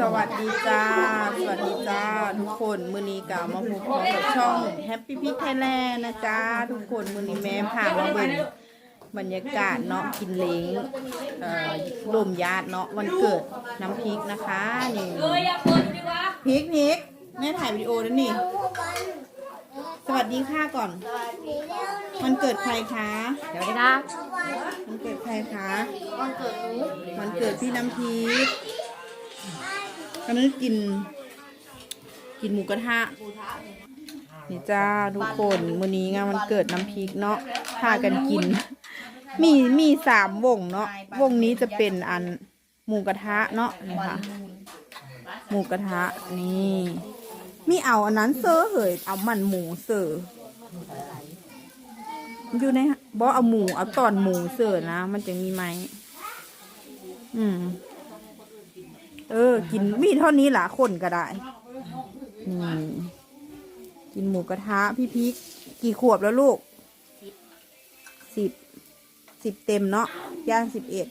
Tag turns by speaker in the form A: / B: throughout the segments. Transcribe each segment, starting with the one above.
A: สวัสดีจ้า สวัสดีจ้า ทุกคนมือนี้กล่าวมาพบกับช่อง Happy p i g Thailand นะจ้า ทุกคนมือนี้แม่พามาเบิ่งบรรยากาศเนาะกินเล้งเอ่อรวมญาติเนาะวันเกิดน้ำพริกนะคะนี่
B: เอออย่าเปิดดีวะ
A: พริกพริกแม่ถ่ายวิดีโอแล้วนี่ สวัสดีค่ะก่อนวันเกิดใครคะ
B: เดี๋ยวนะ
A: วันเกิดใครคะ
B: วันเกิดหนู
A: วันเกิดพี่น้ำพริกต อนนั้กิน กินหมูกระทะ นี่จ้าทุกคนมื้อนี้งานวันเกิดน้ำพริกเนาะพากันกิน มีมีสามวงเนาะวงนี้จะเป็นอันหมูกระทะเนาะนี่ค่ะหมูกระทะนี่มีเอาอันนั้นเซอร์เหยเอามันหมูเซอร์อยู่ในบอเอาหมูเอาตอนหมูเซอร์นะ มันจะมีไหม อืม เออ กินมีเท่านี้หละคนก็ได้นี่กินหมูกระทะพี่พิกกี่ขวบแล้วลูกสิบสิบเต็มเนาะย่างสิบเอ็ด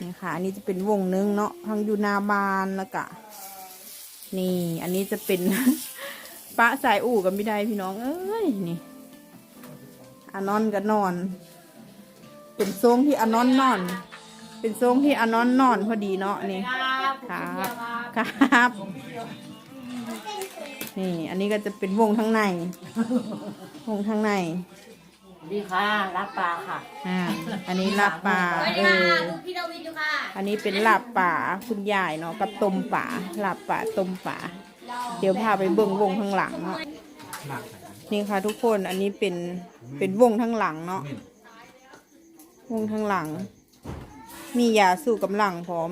A: นี่ค่ะ อันนี้จะเป็นวงนึงเนาะทางอยู่นาบานแล้วก็นี่ อันนี้จะเป็นปะสายอู่กับไม่ได้พี่น้อง เอ้ยนี่อานอนก็นอน เป็นทรงที่อานอนนอน เป็นทรงที่อานอนนอนพอดีเนาะนี่ครับครับ นี่ อันนี้ก็จะเป็นวงข้างใน วงข้างใน
B: ดีค่ะรับปลาค่ะ
A: อ่าอันนี้ลาบป่าเออ
B: พี่ดาวินอยู่ค่ะ
A: อันนี้เป็นลาบป่าคุณยายเนาะกับต้มป่าลาบป่าต้มป่าเดี๋ยวพาไปเบิ่งวงข้างหลังเนาะนี่ค่ะทุกคนอันนี้เป็นเป็นวงข้างหลังเนาะวงข้างหลัง มียาสู้กำลังพร้อม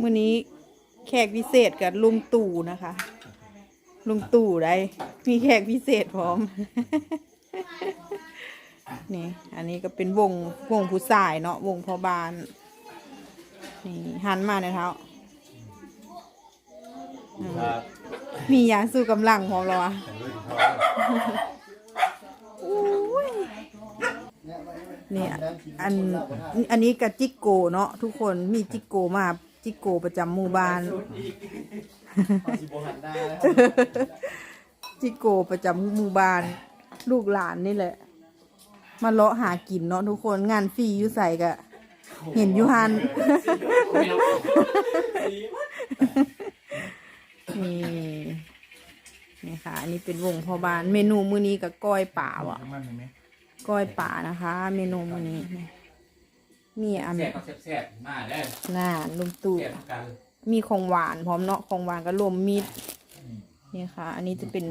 A: มื้อนี้แขกพิเศษกับลุงตู่นะคะ ลุงตู่ได้ มีแขกพิเศษพร้อม นี่ อันนี้ก็เป็นวงวงผู้ชายเนาะวงพอบาน นี่หันมาในอยเท้าอืมมียาสู้กำลังพร้อมแล้วอะอุ้ย เนี่ยอันอันนี้กับจิกโกเนาะทุกคนมีจิกโกมาจิกโกประจำหมู่บ้าน จิโกประจำหมู่บ้าน ลูกหลานนี่แหละ มาเลาะหากินเนาะทุกคนงานฟรีอยู่ใส่กะ เห็นอยูฮันนี่นี่ค่ะ อันนี้เป็นวงพอบาน เมนูมื้อนี้กับก้อยป่าวะ ก้อยป่านะคะ เมนูมื้อนี้นี่มีอัน
C: แซ่บก็แซ่บๆมาได้
A: หน้าลุงตู่
C: แซ่บกัน
A: มีของหวานพร้อมเนาะของหวานก็รวมมิตรนี่ค่ะ อันนี้จะเป็น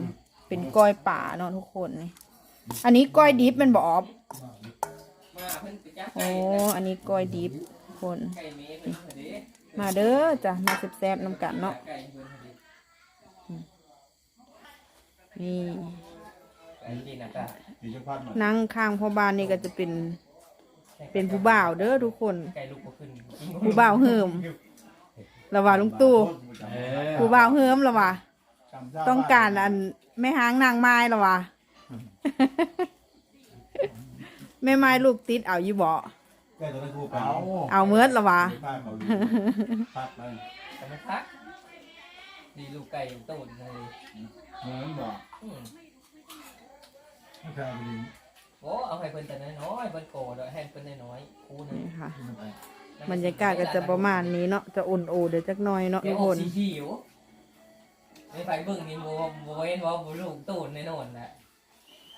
A: เป็นก้อยป่าเนาะทุกคนนี่อันนี้ก้อยดิบเป็นบออบ
C: มาเพิ่นไปจับ
A: โอ้อันนี้ก้อยดิบทุกคน
C: ไก่เมย์เป็นพอดี
A: มาเด้อจ้ะมาแซ่บๆน้ำกันเนาะ
C: ไก่เพิ่นพอดี
A: นี่
C: ไก่ดีนะจ๊ะ
A: นั่งข้างพ่อบ้านนี่ก็จะเป็นเป็นผู้บ่าวเด้อทุกคน
C: ไก่ลูกบ่ขึ้น
A: ผู้บ่าวเฮิมระว่าลุงตู่
C: เออ
A: ผู้บ่าวเฮิมระว่าต้องการอันแม่หางนางไม้ระว่าแม่ไม้ลูกติดเอาอยู่บ่
D: แก้ตัวนั้นกูไป
C: เอา
A: เอาเมิดละวะ
D: ป้าเขาอยู่พักเลย
C: แต่ไม่พักดีลูกไก่ตูดเลย
D: เหมือนบ อก
C: อืม
D: ไม่ใช่ไปดิ
C: โอ้เอาให้เพิ่นแต่น้อยๆเพิ่นโกรธแล้วให้เพิ่นน้อยๆคูหนึง
A: นี่ค่ะ
D: ที่มันไป
A: บรรยากาศก็จะประมาณนี้เนาะ จะอุ่นโอเดี๋ยวจักหน่อยเนาะ
C: เดี๋
A: ทุ
C: ยว
A: ก
C: อ
A: ค
C: อก
A: น
C: สีผิวไม่ไปเบิ่งนี่บ่บ่เห็นว่าบ่ลูกตูดในโน่นน่ะ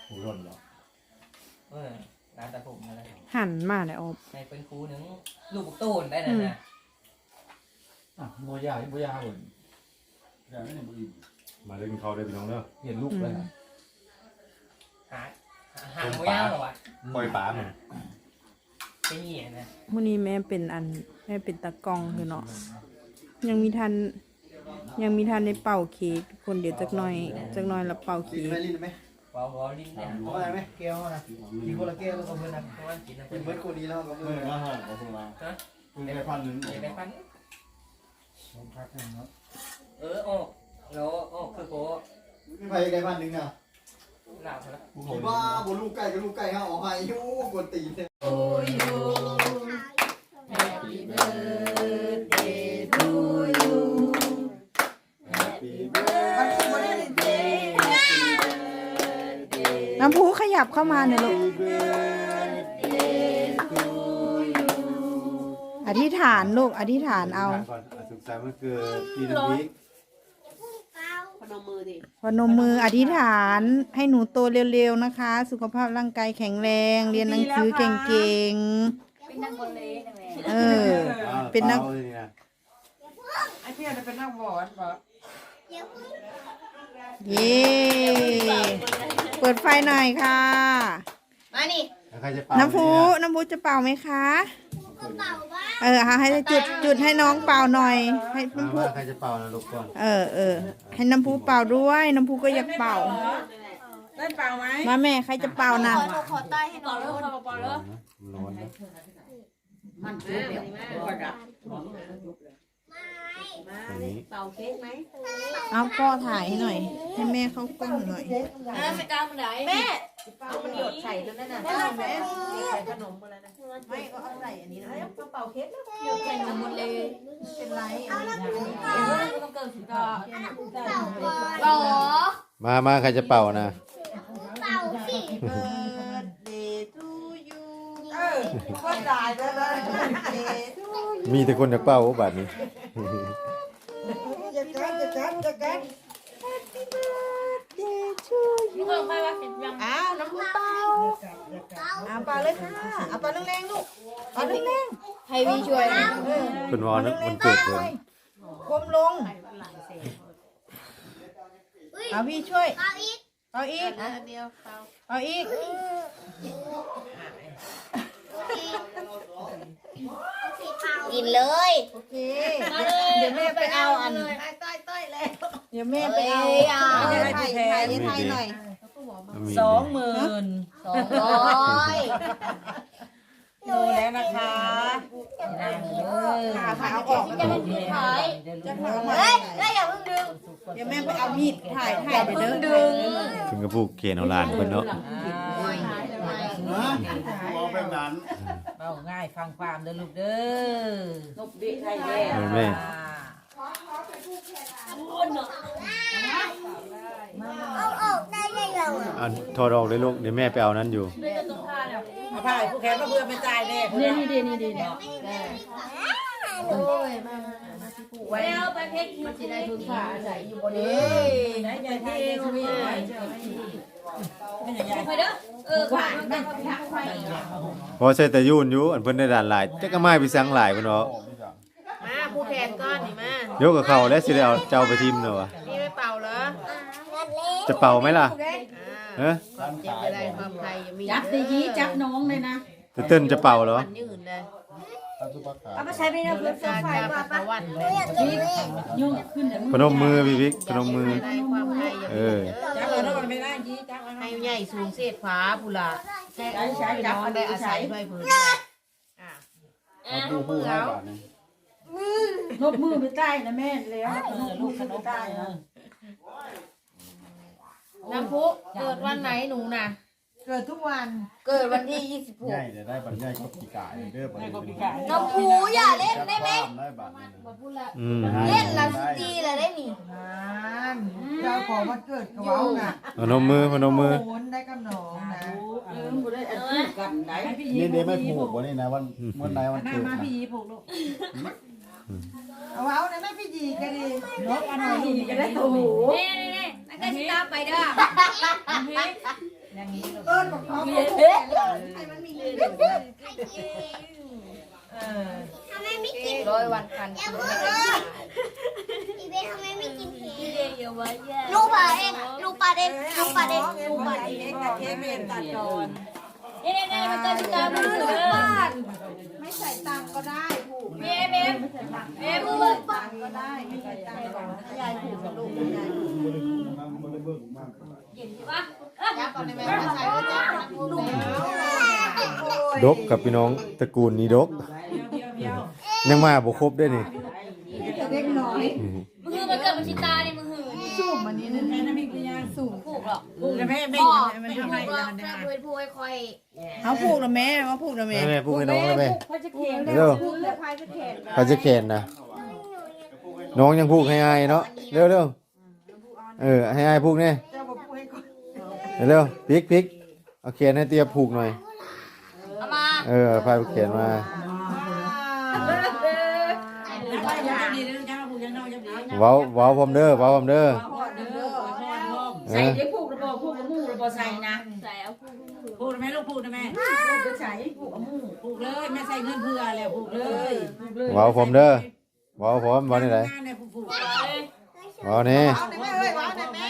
D: หูร่นเหรอ
C: เออร้านตาผมนั่นแหละ
A: หันมาเลยออบ
C: ให้เป็นครูหนึงลูกตูนได้นั่นน่ะ
D: อะบัวยาบัวยาเหมือนยาไม่ได้บุย
E: มาเล่นเขาได้พี่น้องเด้อ
D: เห็นลูกเลย
C: หาหาหมูย่างเหรอวะ
E: ปล่อยป๋ามัน
C: เป็นเหี้ยนะ
A: มื้อนี้แม่เป็นอันแม่เป็นตากล้องคือเนาะยังมีทัน ยังมีทันในเป่าเค้กคนเดี๋ยวจักหน่อยจักหน่อยละเป่า
F: กิน
A: เค้ก
F: ไหมลิ้นไหม
C: วาววาวลิ้นเนี่ย
F: เอาอะไรไหมแก้วนะกินคนละแก้วแล้วก็เพื่อนนะ
C: เพราะว่ากินนะ
F: กิ
C: เพื่อนน
F: เบิร์ดคนนี้แล้วก็
D: เอ
F: เพื่อ
D: อนนะฮะขอบคุณมาคุณได้พันหนึ่ง
C: เดี๋ยวไปปั้น
D: ผมพักหนึ่งครับ
C: เออโอ้แล้วโอ้คือโก
F: ไม่ไปได้บ้านหนึ่งนะ
C: หนาวแล้ว
F: คิดว่าบนลูกไก่กับลูกไก่ฮะออกไห้ยูกวนตีน
C: เนี่ย Happy
F: birthday
G: to you. Happy
H: birthday. Happy birthday.
A: น้ขยับเข้ามาหน่อยลูกอธิษฐานลูก อธิษฐานเอา
E: สุขสันต์วันเกิดทีนี้
A: นมมืออธิษฐานให้หนูโตเร็วๆนะคะ สุขภาพร่างกายแข็งแรง เรียนหนังสือเก่ง
B: เป็นนักบอลเล่นแม่
A: ๆ เออ เป็นนัก
E: อาเลยนี่นะ
C: ไอ้เพี้ยนเป็นนักบอลบ่
A: เย้ เปิดไฟหน่อยค่ะ
B: มานี่
E: แล้วใครจะเป่า
A: น้ำพุ
E: เย
A: น้ำพุจะเป่าไหมคะ เออให้จุดจุดให้น้องเป่าหน่อย ให้
E: มา
A: น้ำพุ
E: ว่าใครจะเป่านะลูกก่อน
A: เออเออให้น้ำพุเป่าด้วย น้ำพุก็อยากเป่า
C: ได้เปล่าไหม
A: มาแม่ใครจะเป่านะ
B: ขอขอใต้ให้หน่อยเลิกขอปอเลิก
E: มันร้อนนะ
B: มันจุดเดียว
E: ตรงนี้
B: เป่าเค้กไหม
A: เอาพ่อถ่ายให้หน่อย ให้แม่เข้ากล้องหน่อย
B: อ่าสกาวมันไหนแม่เอามันหยดใส่แล้วนั่นน่ะแม่แม่ใส่ขนมอะไรนะ
A: ไม่ก็เอาใส่อันนี้นะ
B: เป่าเค้กแล้วหยดใส่ขนมหมดเลย
A: เป็นไร
B: เออต้องเกินสิบก็เป่า
E: มามาใครจะเป่านะ
A: เบิร์ดเดย์ทูยู
C: เออก็จ่ายไปเลย
A: เดย์ทู
E: มีแต่คนจะเป่าบัดนี้
A: จะกันจะกันจะกัน Happy birthday to
B: ลูกเอาไปว่าสิบยัง
A: อ้าวน้ำพุเป่า เอาเป่าเลยค่ะเอาเป่าแรงๆลูกเป่าแรง
B: ให้วีช่วย
A: ๆเออ
E: เป็นวอนนะมันเกิดเกิน
A: ก้มลงเอาพี่ช่วย เอาอีกเอาอีก
B: เดียวเป่า
A: เอาอีก
B: กินเลย
A: โอเค
B: เดี๋ยวแม่ไปเอาอัน
A: เดี๋ยวแม่ไปเอา
B: เอ้ยอะ
A: ถ่ายถ่ายถ่ายถ่ายหน่อย
C: สองหมื่น
B: สองร้อย
C: ดูแล้วนะคะนั่งเลย
A: ขาขาเอาออก
B: จะเป็นผู้ขาย
A: จะขา
B: เฮ้ยได้อย่าเพิ่งดึง
A: เดี๋ยวแม่ไปเอามีดถ่ายถ่ายไปเด้อ
B: ดึง
E: ถึงกับผู้เขียนเอาลานเพิ่นเนาะ
F: เอาแบบนั้น
C: เบาง่ายฟังความเด้อลูกเด้อนกบิไทยแย่
E: เออแม่อันถอดออกเลยลูกเดี๋ยวแม่ไปเอานั้นอยู่
C: เอาผ้าให้ผู้แขนมาเพื่อไปจ่ายแน่เนี่ยนี่ดีนี่ดีเนาะ
B: แล้วไปเพชรมันจะได้ทุนค่าใส่อยู่บนนี้
C: ไหนใหญ่ที่เขาไม่ใหญ่ไม่ใหญ่
B: ไปเด้อเออขวานมันก็พักไฟ
E: พอใส่แต่ยุ่นอยู่อันเพิ่นได้ด่านหลายจักก็มาไปสังหลายเพิ่นเนาะ
B: มาผู้แทนก้อนนี่มา
E: เดี๋ยวกับเขาแล้วสิได้เอาเจ้าไปทิมเนาะวะ
B: พี่ไม่เป่าเหรอ
E: จะเป่าไหมล่ะ ฮะ
B: ความเจ็บอะไรความใครยังมี
G: จับดียีจับน้องเลยนะ
E: จะเต้นจะเป่าเหรอ
B: วันยืนเลย
G: เอามาใช้ไปนะเพื่อน
B: การการปัสสาวะเลย
G: ยุ่งขึ้นเดี๋ยว
E: พนมมือพี่บิ๊กพนมมือ
B: ได้ความใครยัง
E: เอ
B: มี
E: อ
C: จับเอาแล้วมันไม่ได้ยีจับเอา
B: ให้ใหญ่สูงเศษฟ้าพุละ
G: ใช้ใช้
B: จับ
G: น้อง
B: เอาได้อาศัยด้วยพื้นอะอะมือเอา
G: ลบมือไปใต้นะแม่แล้วลูกขนมใต้นะ
B: น้ำพุเกิดวันไหนหนูน่ะ
A: เกิดทุกวัน
B: เกิดวันที่ยี่สิบหก
F: ใหญ่แต่ได้บัตรใหญ่ก็ปีกายเด้อบัตร
C: ก็พิการ
B: น้ำพุอย่าเล่นได้ไหม
F: ได้บัตร
E: อืม
B: เล่นลาสตีละได้นี่
A: เจ้าของวันเกิดกับเราน่ะ
E: พนมมือพนมมือ
A: โอนได้กับน้องนะ
G: เออบ่ได้อันคู่กันไหนพี่ยี
F: นี่เด้ไม่ผูกวันนี้นะวันวันไหนวัน
G: หน้า
F: เกิด
G: มา
F: นะ
G: พี่ยีผูกลูก
A: เอาเอานะแม่พี่ยีกันดี
G: นกอันนี้ยีจะได้ถู
B: นี่นี่นี่ มันก็ชิตามไปเด้อ
G: อย่างนี้ลูก
A: เอิ้นบอกเขา
G: เออ
B: ร้อยวันพันปี
I: ลูกปลาเองลูกปลาเองลูกปลาเองลูกปลาเอง
C: เค้กกับเค้กเมนตัดก่อน
B: นี่นี่นี่มันก็ชิตามมือเด้อ
A: ไม่ใส่ตังก็ได้ผูก
B: เมมเมมเมมมือ
A: ตังก็ได้ไม่ใส่ตังก็ได้ยายผูกกับลูกยาย
B: กินใช่ปะ
A: ยับก่อนในแม่มาใส่ก็จ้าลูก
E: ดกกับพี่น้องตระกูลนี้ดก ยังมาบ่ครบได้นี่
A: เล็กน้อย
E: อืม
B: มือมันเกิดมันชิตานี่มือหือ
A: สูบมันนี้นั่น
G: แม่น้ำพริกพี่ยา
A: สูบ
B: ผูกหรอก
C: ลูกจะแม่แม่
B: พ่อ
C: ไม่
B: ไม่
C: ทำ
B: ผู
C: ให้
B: กหรอก
C: มัน
B: แม่
C: ได้
B: พูดพูดค่อย
A: เอาผูกนะแม่มาผูกนะแม่
E: แม่พูดให้น้องเลยแม่
G: พ่อจะเขียน
E: เร็ว
A: ผูกแล้วพายจะแขน
E: ใครจะเขียนนะน้องยังพูกให้อายเนาะเร็วเร็ว เออให้อายพูกเนี่ย
A: เจ้าบอกผูกให้ก่อน
E: เร็วพลิกพลิกเอาเขียนให้เตียผูกหน่อย
I: เอามา
E: เออพายเขียนมา
G: แล้วก็ยังดีนะจ้าผูกยังนอกยังดี
E: เว้าเว้าผมเด้อเว้าผมเด้อ
G: พ่อเด้อพ่อพ่อ
E: เอ
G: ใส่
E: อ
G: ได้ผูกระบอกผูกกระมูระบอกใส่นะ
I: ใส่เอาคู่
G: ผูกได้ไหมลูกผูกได้ไหมผูกจะใส่ผูกกระมูผูกเลยแม่ใส่เงินเพื่อแล้วผูกเลยผูกเลย
E: เว้าผมเด้อเว้าผมเว้านี่ไหน
G: งานเนี่ยผูกผูก
E: เว้านี่
B: เอาในแม่เอ้ยว้าวในแม่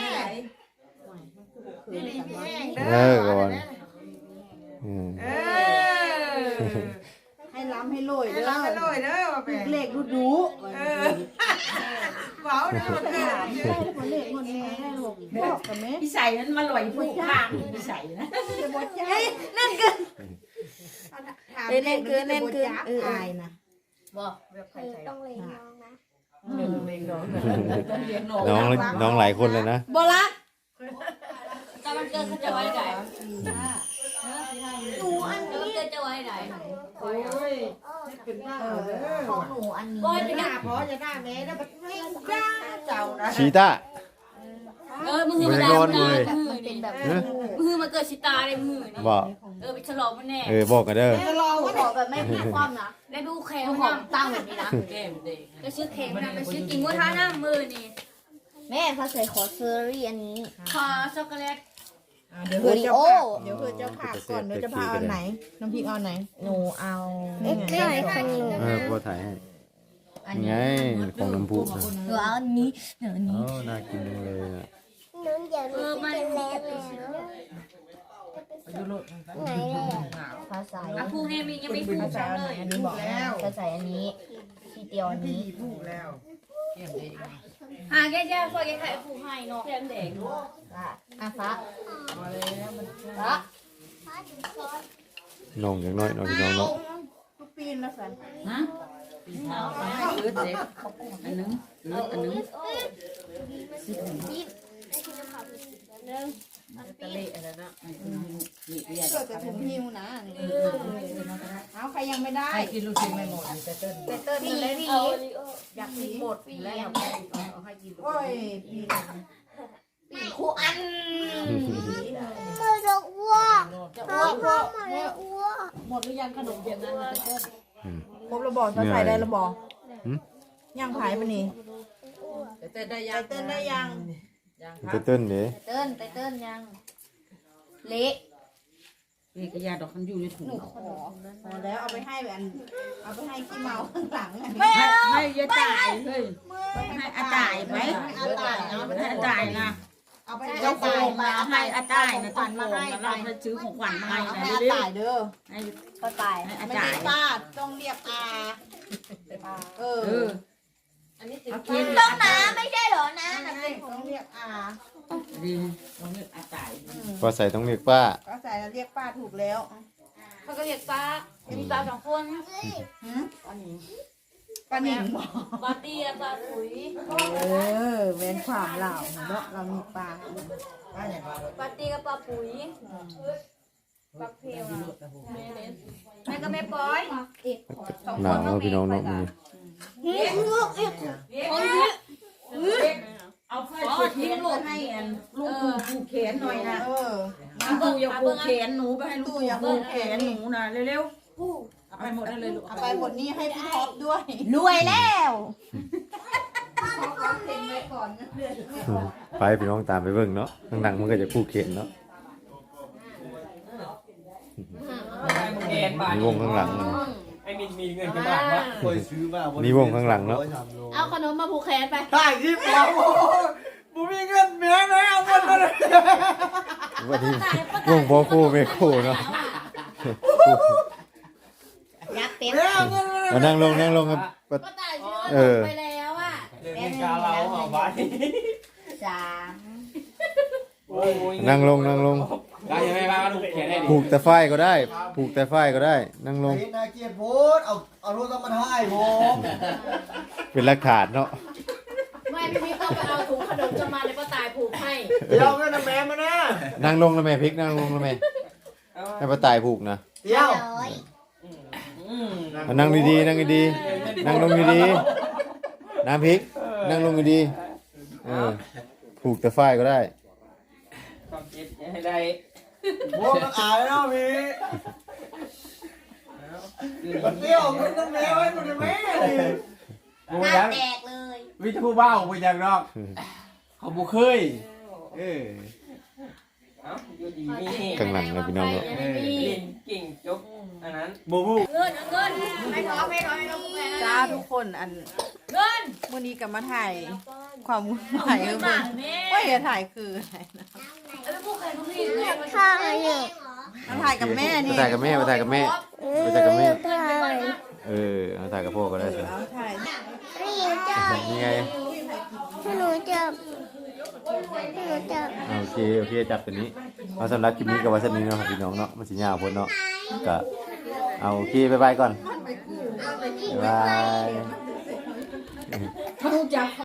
B: นี่พี่แห้ง
E: เออก่อนอืม
B: เออ
A: ให้ล้ำให้โรย
B: ให้
A: เด้อ
B: เราไปเลยเด้อว่าแม่
A: เลขดูดู
B: เออว้าวเด้อเด้อ
A: ได้ผลเลขหมดแม่ให้ลูกบอกกันไหม
G: พี่ใส่นั้นมาลอยผูกข้างพี่ใส่นะ
A: จะบดใจนั่นเกิน
B: เล่น
A: เล่นเกินเล่นเกินเอออายนะ
B: บอกแบบใคร
I: คือ
B: ใส่
I: ต้องเลยน้องนะ
B: เล่นเล่นน้อง
G: ต้องเลี้ยงน้อง
E: น้องน้องหลายคนเลยนะ
A: บละ
I: วันเกิดเขาจะไว้ไหนหนูอันนี้เกิดจะไว้ไหน
B: โอ้ยเป็นหน้าเด้อ
I: ของหนูอันนี้
B: โอ้ยจะหน้าพอจะหน้าแม่แล้วมันไม่กล้าเจ้านะ
E: ชีตา
I: เออมือ
E: มั
I: น
E: ได้
I: ได้
E: นอนเลย
I: มือเป็นแบบมือมันเกิดชิตาในมือนี่
E: บอก
I: เออไปฉลองมันแน่
E: เออบอกกันเด้อ
I: จะลองขอแบบไม่พลิกความนะได้ดูแข็งของตั้งแบบนี้นะ
G: ก้มเด็ก
I: ก็ชื่อเค้กนะเป็นชื่อกินวัฒนามือนี่
J: แม่เขาใส่ขอเซอรี่อันนี้
I: ขอช็อกโกแลต
A: เดี๋ยวเพื่อเจ้าภาพเดี๋ยวเพื่อเจ้าภาพก่อนเดี๋ยวเจ้าภาพเอาไหน น้ำพริกเอาไหน
J: หนูเอา
A: เอ๊ะ
J: ไม่ไหนคะหนู
E: เออพอถ่ายให้ยังไงของน้ำพุนะ
J: หนูเอาอันนี้หนูอัน
E: โอ้
J: นี้
E: น่ากินจังเลยอะ
J: นุ่นเดี๋ยวห
I: เอ
J: นู
I: อมัน
J: จะแล้วไหนเลยภาษา
I: อะพูดให้มียังไม่พูด
A: ภาษาเอาไหน
I: เลย
A: อันนี้บอก
B: แล้ว
J: ภาษาอันนี้ทีเดียวอันนี้
B: พูดแล้ว
G: แก้มเด็ก
I: หาแก้แก้ฟอยแก้ไข่ผูให้เนาะแก้มแดง
J: ละ อาฟ้า
I: ละ
E: น้องอย่างน้อยน้องพี่น้องเนาะ
A: ทุกปีนแล้วสัน
G: ฮะปีเท้าเลือดเด็กอันนึงเลือดอันนึง
B: ตะเละอะไรนะ
G: นี่เรียน
A: เกิดจะถุงหิวนะเอาใครยังไม่ได้
G: ให้กินลูกชิ้นไม่หมดจะเต้น
A: เตเติ้ลมาเลย
I: เอา
B: อยากกินหมดแล้วเอาให้กิน
A: โอ้ยปี น
I: คู่อัน
J: มือจะอ้วก
I: จะอ้วก
J: พ่อมาเลยอ้วก
G: หมดหรือยังขนมเย็นนั้นนะเต้น
A: ครบระบอกจะใส่ได้ระบอกย่างขายปะนี่
B: เต้นได้
A: ไต
B: ยัง
A: เติ้ลได้ยัง
B: ยัง
E: เต้นเต้นเด้
I: เติ้นไปเติ้นยังเละ
G: นี่กระยาดอกคันอยู่ในถุง
A: พอแล้วเอาไปให้แบบเอาไปให้ขี้เมาข้างหลังอัน
G: ให้
A: นี้
G: ให้ยาจ่ายเฮ้ยให้อาจ่ายไหม
A: อาตายเอาไป
G: ให้
A: ให้
G: อาจ่ายนะ
A: เอาไปให้
G: เจ้า
A: อา
G: โก
A: ตาย
G: งมาให้อาจ่ายนะเจ้าโกงมาเราให้ซื้อของขวัญมาให้
A: เอา
G: นะ
A: ให้อา
G: เร็ว
A: ตายเด้อ
G: ให้
J: ป้าตาย
G: ให้อา
A: ไม่
G: จ่า
A: ได้
G: ย
A: ป้าต้องเรียกอาเออ
G: เออ
B: อันนี้ติด
G: เอากิน
J: ต้องน้ำไม่ใช่เหรอน้ำ
A: ใช่ต้องเรียกอา
G: ดีลองนึกอาจ่าย
E: พอใส่ต้องเรียกป้า
A: ก็ใส่แล้วเรียกป้าถูกแล้ว
I: เขาก็เรียกป้ามีป้าสองคน
A: หืม ป้าหนิงบอก
I: ป้าเตี้ยป้าปุ๋ย
A: เออเว้นความเหล่าเนาะเรามีป้า
I: ป้าเตี้ยกับป้าปุ๋ยป้าเพลวนะแม่ก็แม่ปอย
E: หนาวอะพี่น้องเนาะมื้อนี้
I: คนที่
G: เอาไฟเปิดทิ้งลูกให้อันลูกผูกแขนหน่อยนะ
A: เออ
G: ลูกอย่าผูกแขนหนูไปให้ลูกอย่าผูกแขนหนูนะเร็วๆ เอาไปหมดได้เลยลูก
A: เอาไปหมดนี้ให้พี่ท็อปด้วย
J: รวยแล้ว
E: ไปพี่น้องตามไปเบิ่งเนาะข้างหลังมันก็จะคู่เข็นเนาะ
C: เอ็นบาท
E: มีวงข้างหลังมัน
C: ไอ้มีมีเงินกี่บาทวะ
F: เคยซื้อมา
E: นี่วงข้างหลังเนอะ
I: เอาขนมมาผูกแขนไป
F: ได้ที่ปอผมมีเงินเมียไหมเอาเงินมาเลย
E: วันนี้วงพ่อคู่แม่คู่เนาะ
J: ยักษ์เต็ม
F: เอาเงินมาเลย
E: มานั่งลงนั่งลงครับ
I: ป้าตายเชื่อ
E: เออ
I: ไปแล้วอะ
C: เดือนกาเราเอาบาท
J: สาม
C: โอ้ย
E: นั่งลงนั่งลง
C: ได้ยังไงบ้างลูกเขียนได้ดิ
E: ผูกแต่ฝ้ายก็ได้ ผูกแต่ฝ้ายก็ได้ นั่งลง
F: เฮ้ยนาเกียรติโพสเอาเอาโทรศัพท์มาถ่ายผม
E: เป็นหลักฐานเนาะ
I: ไม่พี่พี่ต้องไปเอาถุงขนมจะมาเลยป้าตายผูกให้
F: เดี๋ยวเงินนะแม่มานะ
E: นั่งลงแล้วแม่พริกนั่งลงแล้วแม่ให้ป้าตายผูกนะ
F: เดี๋ยว
J: ร้อย
C: อื ม
E: เอานั่งดีๆนั่งดีๆนั่งลงดีๆน้ำพริก นั่งลงดีๆเออผูกแต่ฝ้ายก็ได้
C: ความคิดให้ได้
F: โว้ก็อายเนาะพี่เที่ยวมึงต้องแม่ไว้มึงจะแม่
D: บ่
J: ห
D: ยั
J: น้างแตกเลย
D: วิทย์ผู้บ้าบ่ยังดอกเขาบ่เคยเออ
C: เอ้าอยู่ดีมี
E: ข้างหลังนะพี่น้องเนาะ
D: เออ
C: เล่นเก่งจบอันนั้น
D: บ่ฮู้
I: เงินเอาเงินไม่ขอไม่ขอไม่ขอแม่
A: จ้าทุกคนอัน
I: เงิน
A: มื่อนี้ก็มาถ่ายความวุ่นวายเออ
I: มา
A: เบิ่ง
I: แม่
A: ว่าอย่าถ่ายคืออะไรนะ
I: แล้วพวกใครพวกพี่เนี่ยมัน
J: ข้าวอยู่
A: มาถ่ายกับแม่
E: ไป
A: นี่
E: ถ่ายกับแม่ไปถ่ายกับแม่ไปถ่ายกับแม่เออเอาถ่ายกับพ่อก็ได้สิ
A: เอาถ่าย
J: ไม่รู้จับ
E: นี่ไง
J: ไม่รู้จับ ไม่รู้จับ
E: อ่าโอเคโอเคจับตัวนี้เอาสำหรับคลิปนี้กับวัสักนี้เนาะพี่น้องเนาะมันสิยาวพ้นเนาะก็เอาโอเคบายบายก่อนบายบาย